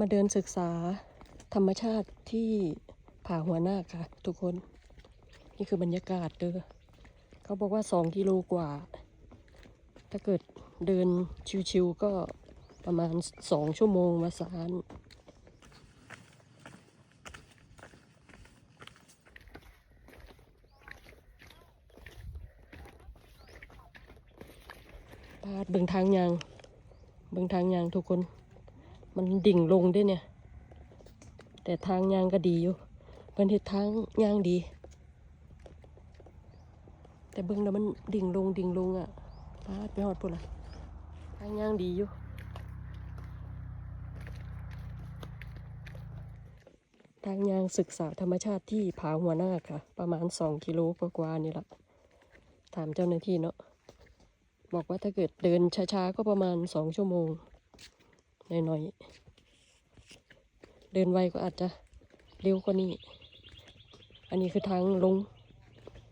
มาเดินศึกษาธรรมชาติที่ผาหัวหน้าค่ะ ทุกคน นี่คือบรรยากาศเด้อเขาบอกว่าสองกิโลกว่า ถ้าเกิดเดินชิวๆก็ประมาณสองชั่วโมงมาสารปาดเบิ่งทางยางเบิ่งทางยางทุกคน มันดิ่งลงด้วยเนี่ย แต่ทางยางก็ดีอยู่เพิ่นเฮ็ดทางยางดี แต่เบิ่งแล้วมันดิ่งลงดิ่งลงอะปาดไปหอดพุ่นละทางยางดีอยู่ทางยางศึกษาธรรมชาติที่ผาหัวหน้าคค่ะ ประมาณสองกิโลกว่าๆนี่แหละถามเจ้าหน้าที่เนาะบอกว่าถ้าเกิดเดินช้าๆก็ประมาณสองชั่วโมง หน่อยๆ เดินไวก็อาจจะเร็วกว่านี้ อันนี้คือทางลง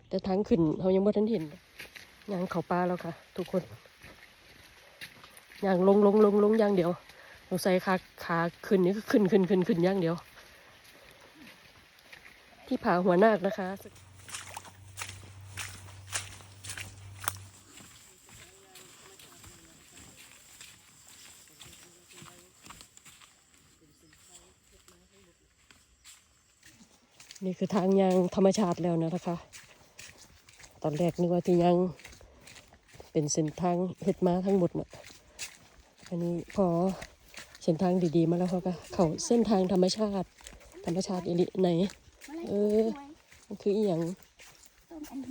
แต่ทางขึ้นเรายังไม่ทันเห็นยางเขาปลาแล้วค่ะ ทุกคนยางลงลงลงลงย่างเดียวสงสัยขาขาขึ้นนี่ก็ขึ้นขึ้นขึ้นขึ้นย่างเดียว ที่ผาหัวนาคนะคะ นี่คือทางยางธรรมชาติแล้วนะคะ ตอนแรกนึกว่าที่ยังเป็นเส้นทางเห็ดมาทั้งหมดเนาะอันนี้พอเส้นทางดีๆ มาแล้วเขาก็เขาเส้นทางธรรมชาติ ธรรมชาติอีหลิไหน เออ มันคืออีหยัง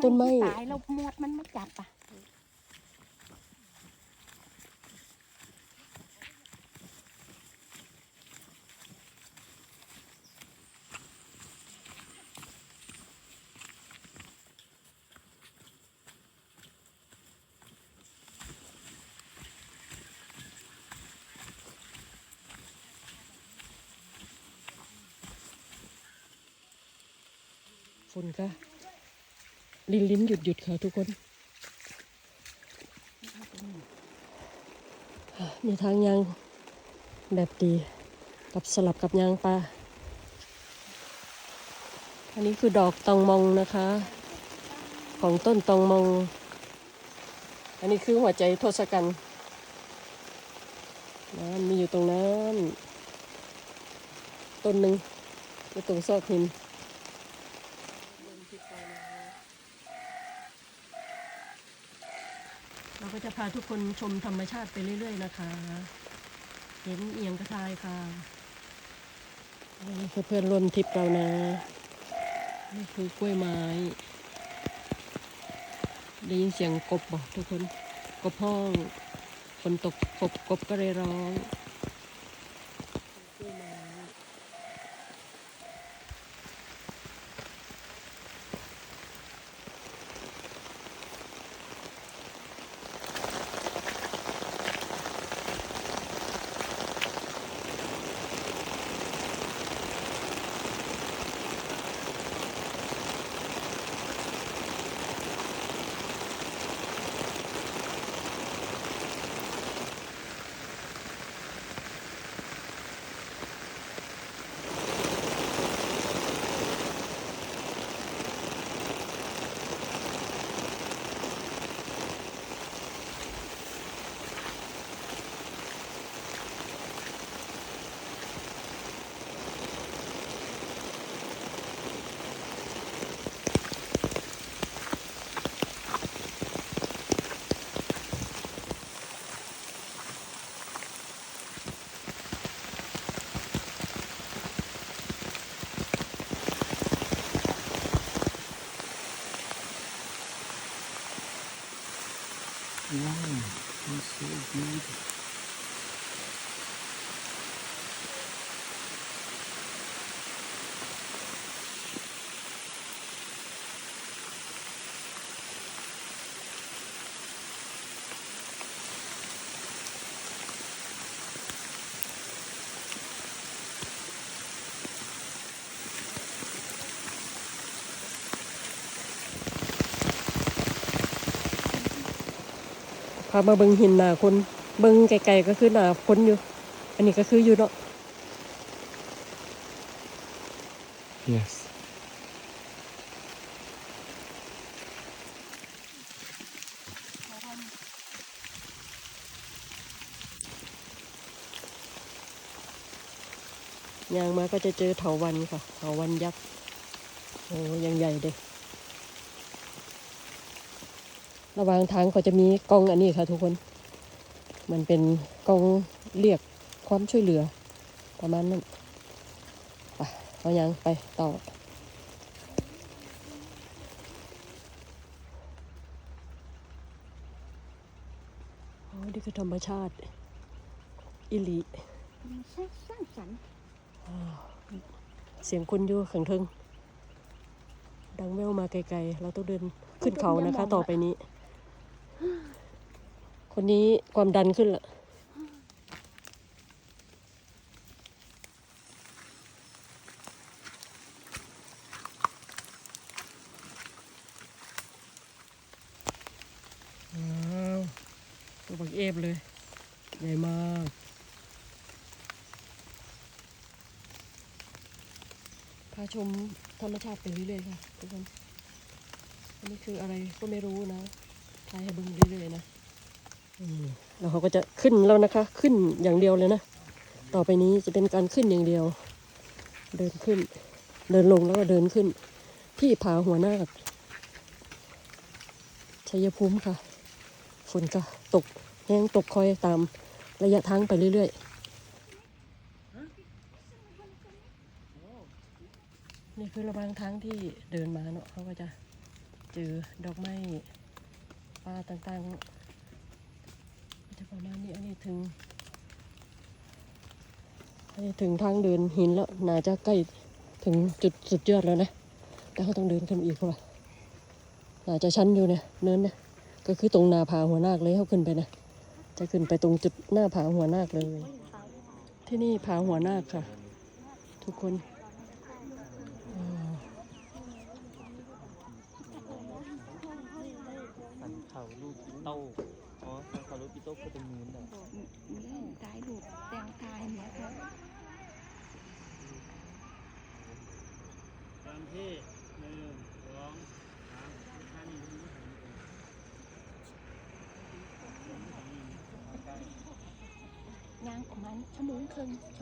ต้นไม้ตายแล้วหมดมันไม่จับอะ ฝนก็ลิ้นลิ้นหยุดหยุดค่ะทุกคน มีทางยางแบบดีกับสลับกับยางปลา อันนี้คือดอกตองมองนะคะ ของต้นตองมอง อันนี้คือหัวใจทศกัณฐ์นะมีอยู่ตรงนั้น ต้นหนึ่งอยู่ตรงซอกหิน เราก็จะพาทุกคนชมธรรมชาติไปเรื่อย ๆ นะคะ เห็นเอียงกระทายค่ะนี่คือเพื่อนร่วมทริปเรานะ นี่คือกล้วยไม้ ได้ยินเสียงกบบอกทุกคน กบห้อง ฝนตกกบกบก็เลยร้อง Wow, that's so beautiful. พามาเบิงเห็นหนาคน เบิงไกลๆก็คือหนาคนอยู่ อันนี้ก็คืออยู่เนาะ yes ยางมาก็จะเจอเถาวันค่ะ เถาวันยักษ์ โอ้ยังใหญ่เด้ ระหว่างทางก็จะมีกล้องอันนี้ค่ะทุกคน มันเป็นกล้องเรียกความช่วยเหลือ ประมาณนั้นไปเอายังไปต่อโอ้นี่คือธรรมชาติอิลิมันสร้างสร้างสรรค์เสียงคนอยู่ข้างเทิงดังแววมาไกลๆ เราต้องเดินขึ้นเขานะคะต่อไปนี้ คนนี้ความดันขึ้นละตัวบักเอฟเลย ใหญ่มากพาชมธรรมชาติไปเรื่อยๆค่ะทุกคนอันนี้คืออะไรก็ไม่รู้นะ ถ่ายให้เบิ่งเรื่อยๆนะแล้วเขาก็จะขึ้นแล้วนะคะ ขึ้นอย่างเดียวเลยนะ ต่อไปนี้จะเป็นการขึ้นอย่างเดียว เดินขึ้น เดินลงแล้วก็เดินขึ้น ที่ผาหัวนาชัยภูมิค่ะ ฝนก็ตกแห้งตกคอยตามระยะทางไปเรื่อยๆ นี่คือระหว่างทางที่เดินมาเนาะเขาก็จะเจอดอกไม้ ปลาต่างๆจะประมาณนี้อันนี้ถึง อันนี้ถึงทางเดินหินแล้วน่าจะใกล้ถึงจุดสุดยอดแล้วนะ แต่เขาต้องเดินขึ้นอีกเพราะว่าน่าจะชันอยู่เนี่ยเนินเนี่ยก็คือตรงหนาผาหัวนาคเลยเขาขึ้นไปนะ จะขึ้นไปตรงจุดหน้าผาหัวนาคเลย ที่นี่ผาหัวนาคค่ะ ทุกคน สันเขาลูกปิ โต้อ๋อสันเขาลูกปิโต้คือตรงนู้นแหละบอกนี่ตายลูกแตงตายเนี่ยครับตามที่หนึ่งสองสามท่านยางประมาณชั่วโมงครึ่งชั่วโมง